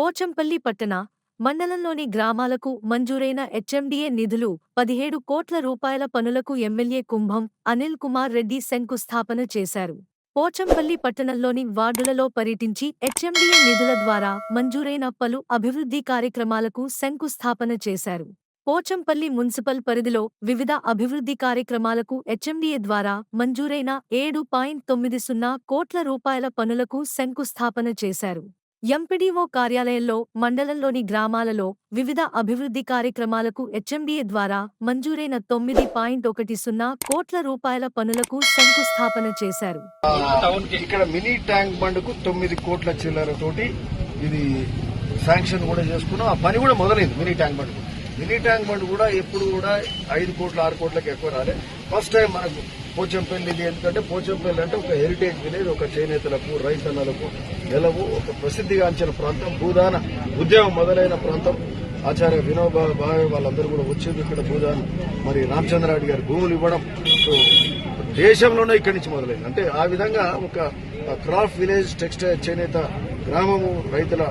పోచంపల్లి పట్టణ మండలంలోని గ్రామాలకు మంజూరైన హెచ్ఎండిఏ నిధులు పదిహేడు కోట్ల రూపాయల పనులకు ఎమ్మెల్యే కుంభం అనిల్ కుమార్ రెడ్డి శంకుస్థాపన చేశారు. పోచంపల్లి పట్టణంలోని వార్డులలో పర్యటించి హెచ్ఎండిఏ నిధుల ద్వారా మంజూరైన పలు అభివృద్ధి కార్యక్రమాలకు శంకుస్థాపన చేశారు. పోచంపల్లి మున్సిపల్ పరిధిలో వివిధ అభివృద్ధి కార్యక్రమాలకు హెచ్ఎండిఏ ద్వారా మంజూరైన ఏడు పాయింట్ తొమ్మిది సున్నా కోట్ల రూపాయల పనులకు శంకుస్థాపన చేశారు. ఎంపీడీఓ కార్యాలయంలో మండలంలోని గ్రామాలలో వివిధ అభివృద్ధి కార్యక్రమాలకు హెచ్ఎండిఏ ద్వారా మంజూరైన తొమ్మిది పాయింట్ ఒకటి సున్నా కోట్ల రూపాయల పనులకు శంకుస్థాపన చేశారు. ఇక్కడ మినీ ట్యాంక్ బండ్కు తొమ్మిది కోట్ల చిల్లర తోటి ఇది శాంక్షన్ కూడా చేసుకున్నాం. ఆ పని కూడా మొదలైంది mini tank bund mini tank bund కూడా ఎప్పుడు కూడా ఐదు కోట్ల ఆరు కోట్లకి ఎక్కువ రాలే. ఫస్ట్ టైం మనకు పోచంపల్లి ఎందుకంటే పోచంపల్లి అంటే ఒక హెరిటేజ్ విలేజ్ ఒక చేనేతలకు రైతన్నలకు నెలవు ఒక ప్రసిద్ధిగాంచిన ప్రాంతం భూదాన ఉద్యమం మొదలైన ప్రాంతం. ఆచార్య వినోబా భావే వాళ్ళందరూ కూడా వచ్చింది ఇక్కడ భూదాన. మరి రామచంద్రారెడ్డి గారి భూములు ఇవ్వడం. సో దేశంలోనే ఇక్కడి నుంచి మొదలైంది. అంటే ఆ విధంగా ఒక క్రాఫ్ట్ విలేజ్ టెక్స్టైల్ చేనేత గ్రామము రైతుల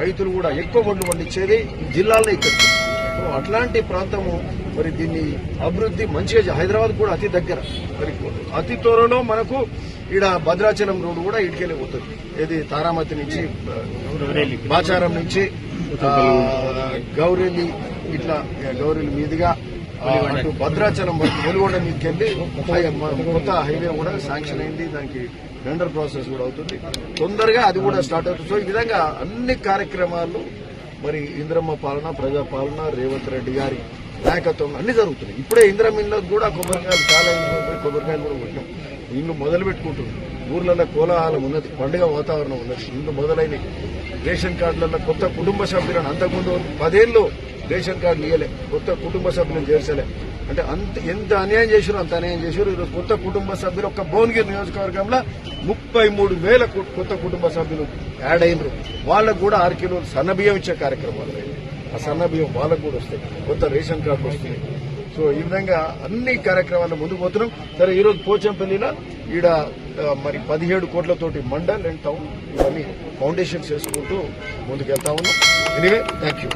రైతులు కూడా ఎక్కువ పండ్లు పండించేది జిల్లాలో ఇక్కడ అట్లాంటి ప్రాంతము మరి దీన్ని అభివృద్ధి మంచిగా హైదరాబాద్ కూడా అతి దగ్గర. మరి అతి త్వరలో మనకు ఈడ భద్రాచలం రోడ్డు కూడా ఇటుకెళ్ళి పోతుంది. ఏది తారామతి నుంచి బాచారం నుంచి గౌరెల్లి ఇట్లా గౌరెల్లి మీదుగా అటు భద్రాచలం వరకు వెలుగొండ మీదకెళ్ళి కొత్త హైవే కూడా శాంక్షన్ అయింది. దానికి టెండర్ ప్రాసెస్ కూడా అవుతుంది. తొందరగా అది కూడా స్టార్ట్ అవుతుంది. సో ఈ విధంగా అన్ని కార్యక్రమాలు మరి ఇంద్రమ్మ పాలన ప్రజా పాలన రేవంత్ రెడ్డి గారి నాయకత్వం అన్ని జరుగుతున్నాయి. ఇప్పుడే ఇంద్రమ్మ ఇళ్ళకు కూడా కొబ్బరికాయలు చాలా కొబ్బరికాయలు కూడా కొట్టినాం. ఇండ్లు మొదలు పెట్టుకుంటున్నాం. ఊర్లలో కోలాహలం ఉన్నది. పండుగ వాతావరణం ఉన్నది. ఇండ్లు మొదలైనవి రేషన్ కార్డులలో కొత్త కుటుంబ సభ్యులను అంతకుముందు పదేళ్ళు రేషన్ కార్డులు ఇవ్వలే కొత్త కుటుంబ సభ్యులను చేర్చలే. అంటే అంత ఎంత అన్యాయం చేశారు అంత అన్యాయం చేశారు. ఈరోజు కొత్త కుటుంబ సభ్యులు ఒక్క భువనగిరి నియోజకవర్గంలో ముప్పై మూడు వేల కొత్త కుటుంబ సభ్యులు యాడ్ అయినరు. వాళ్ళకు కూడా ఆరు కిలోలు సన్నబియ్యం ఇచ్చే కార్యక్రమాలు ఆ సన్నబియ్యం వాళ్ళకు కూడా వస్తాయి. కొత్త రేషన్ కార్డులు వస్తున్నాయి సో ఈ విధంగా అన్ని కార్యక్రమాలు ముందుకు పోతున్నాం. సరే ఈ రోజు పోచంపల్లిలో ఈడ మరి పదిహేడు కోట్లతోటి మండల్ అండ్ టౌన్ ఇవన్నీ ఫౌండేషన్ చేసుకుంటూ ముందుకు వెళ్తా ఉన్నాం. Anyway thank you